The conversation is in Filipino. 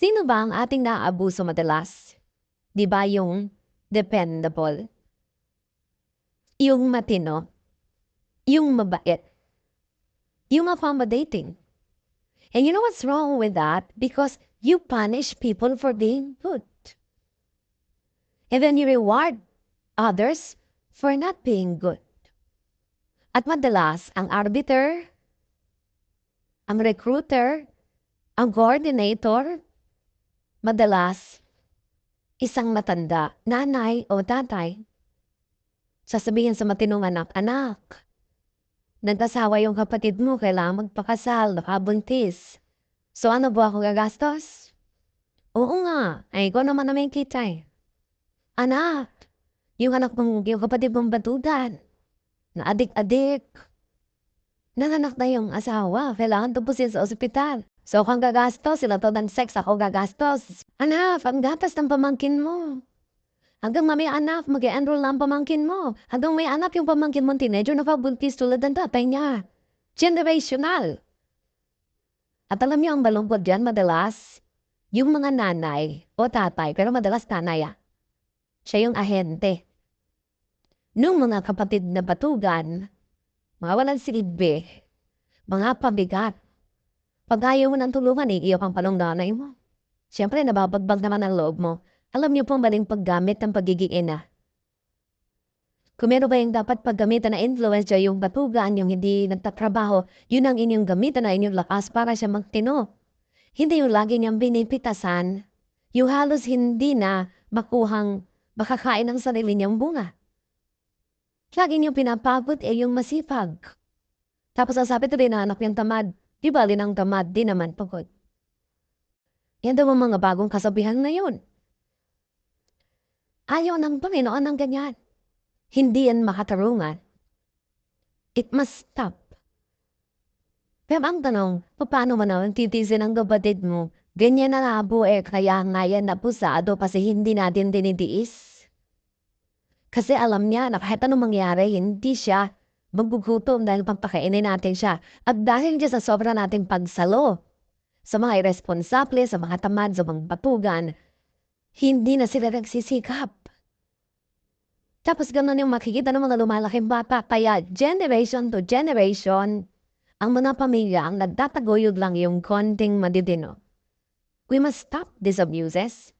Sino ba ang ating naaabuso madalas? Di ba yung dependable? Yung matino? Yung mabait? Yung accommodating? And you know what's wrong with that? Because you punish people for being good. And then you reward others for not being good. At madalas, ang arbiter, ang recruiter, ang coordinator, madalas, isang matanda, nanay o tatay, sasabihin sa matinong anak, anak, nagkasawa yung kapatid mo, kailangan magpakasal, nakabuntis. So ano ba ako gagastos? Oo nga, ay ikaw naman na may kita. Anak, yung anak mong, yung kapatid mong batutan, na adik-adik. Nanganak na yung asawa, kailangan tubusin sa ospital. So kung gagastos, sila to ng sex, ako gagastos. Anak, ang gatas ng pamangkin mo. Hanggang mami anak, mag enroll lang pamangkin mo. Hanggang may anak yung pamangkin mo, teenager na pabuntis tulad ng tatay niya. Generational. At alam niyo ang balungkot dyan, madalas, yung mga nanay o tatay, pero madalas nanay ah. Siya yung ahente. Nung mga kapatid na batugan, mga walang silbi, mga pabigat, pag ayaw mo ng tulungan, iiyak ang palong nanay mo. Siyempre, nababagbag naman ang loob mo. Alam niyo pong maling paggamit ng pagiging ina. Kung meron ba yung dapat paggamitan na influence yung batugan, yung hindi nagtatrabaho, yun ang inyong gamitan na inyong lakas para siya magtino. Hindi yung lagi niyang binipitasan, yung halos hindi na makuhang makakain ng sarili niyang bunga. Lagi niyong pinapagod eh yung masipag. Tapos sasabi tuloy na anak niyang tamad, di bali ng tamad, di naman pagod. Yan daw ang mga bagong kasabihan ngayon. Ayaw ng Panginoon ng ganyan. Hindi yan makatarungan. It must stop. Pero ang tanong, paano mo naman titisin ang kapatid mo? Ganyan na nga po eh, kaya nga yan napusado kasi hindi natin dinitiis. Kasi alam niya na kahit anong mangyari, hindi siya magugutom dahil pampakainin natin siya. At dahil dyan sa sobra nating pagsalo sa mga irresponsable, sa mga tamad, sa mga batugan, hindi na sila nagsisikap. Tapos ganun yung makikita ng mga lumalaking bata. Kaya generation to generation, ang mga pamilya ang nagtataguyod lang yung konting madidino. We must stop these abuses.